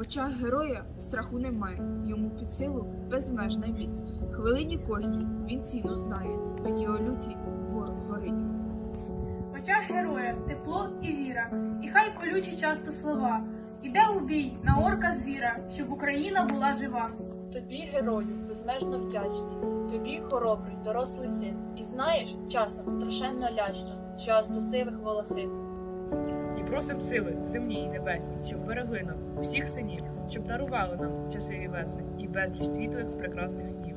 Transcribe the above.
В очах героя страху немає, йому під силу безмежна міць. Хвилині кожній він ціну знає, від його люті ворог горить. В очах героя тепло і віра, і хай колючі часто слова. Іде у бій на орка звіра, щоб Україна була жива. Тобі, герою, безмежно вдячний. Тобі хоробрий, дорослий син. І знаєш, часом страшенно лячно, що аж до сивих волосин. Просим сили земні і небесні, щоб берегли нам усіх синів, щоб дарували нам часи і весни і безліч світлих прекрасних днів.